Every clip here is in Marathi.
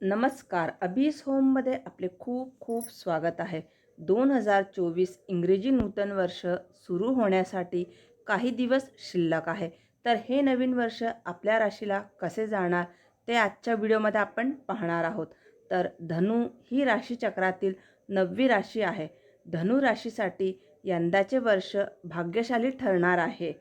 नमस्कार. अभीस होममध्ये आपले खूप खूप स्वागत आहे. दोन हजार चोवीस इंग्रजी नूतन वर्ष सुरू होण्यासाठी काही दिवस शिल्लक आहे. तर हे नवीन वर्ष आपल्या राशीला कसे जाणार ते आजच्या व्हिडिओमध्ये आपण पाहणार आहोत. तर धनु ही राशीचक्रातील नववी राशी आहे. धनु राशीसाठी यंदाचे वर्ष भाग्यशाली ठरणार आहे.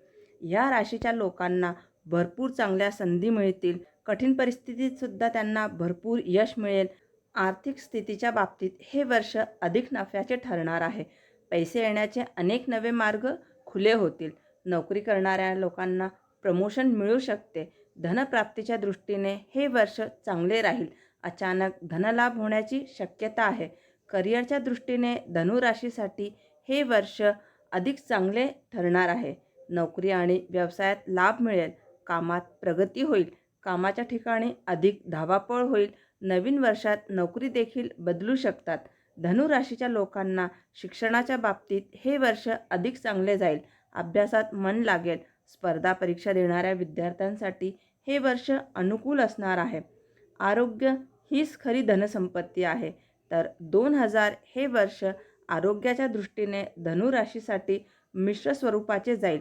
या राशीच्या लोकांना भरपूर चांगल्या संधी मिळतील. कठीण परिस्थितीत सुद्धा त्यांना भरपूर यश मिळेल. आर्थिक स्थितीच्या बाबतीत हे वर्ष अधिक नफ्याचे ठरणार आहे. पैसे येण्याचे अनेक नवे मार्ग खुले होतील. नोकरी करणाऱ्या लोकांना प्रमोशन मिळू शकते. धनप्राप्तीच्या दृष्टीने हे वर्ष चांगले राहील. अचानक धनलाभ होण्याची शक्यता आहे. करिअरच्या दृष्टीने धनुराशीसाठी हे वर्ष अधिक चांगले ठरणार आहे. नोकरी आणि व्यवसायात लाभ मिळेल. कामात प्रगती होईल. कामाच्या ठिकाणी अधिक धावापळ होईल. नवीन वर्षात नोकरी देखील बदलू शकतात. धनुराशीच्या लोकांना शिक्षणाच्या बाबतीत हे वर्ष अधिक चांगले जाईल. अभ्यासात मन लागेल. स्पर्धा परीक्षा देणाऱ्या विद्यार्थ्यांसाठी हे वर्ष अनुकूल असणार आहे. आरोग्य हीच खरी धनसंपत्ती आहे. तर दोन हजार हे वर्ष आरोग्याच्या दृष्टीने धनुराशीसाठी मिश्र स्वरूपाचे जाईल.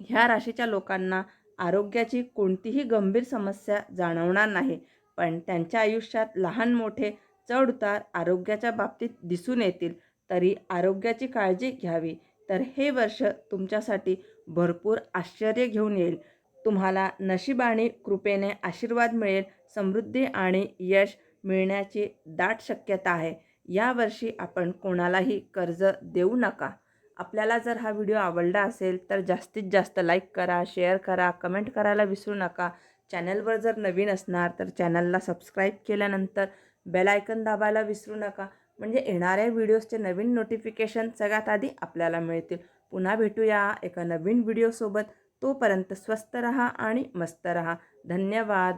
ह्या राशीच्या लोकांना आरोग्याची कोणतीही गंभीर समस्या जाणवणार नाही पण त्यांच्या आयुष्यात लहान मोठे चढउतार आरोग्याच्या बाबतीत दिसून येतील तरी आरोग्याची काळजी घ्यावी. तर हे वर्ष तुमच्यासाठी भरपूर आश्चर्य घेऊन येईल. तुम्हाला नशीब आणि कृपेने आशीर्वाद मिळेल समृद्धी आणि यश मिळण्याची दाट शक्यता आहे. यावर्षी आपण कोणालाही कर्ज देऊ नका. आपल्याला जर हा व्हिडिओ आवडला असेल तर जास्तीत जास्त लाईक करा शेअर करा कमेंट करायला विसरू नका. चॅनलवर जर नवीन असणार तर चॅनलला सबस्क्राईब केल्यानंतर बेल आयकन दाबायला विसरू नका. म्हणजे येणाऱ्या व्हिडिओजचे नवीन नोटिफिकेशन सगळ्यात आधी आपल्याला मिळतील. पुन्हा भेटूया एका नवीन व्हिडिओसोबत. तोपर्यंत स्वस्त रहा आणि मस्त रहा. धन्यवाद.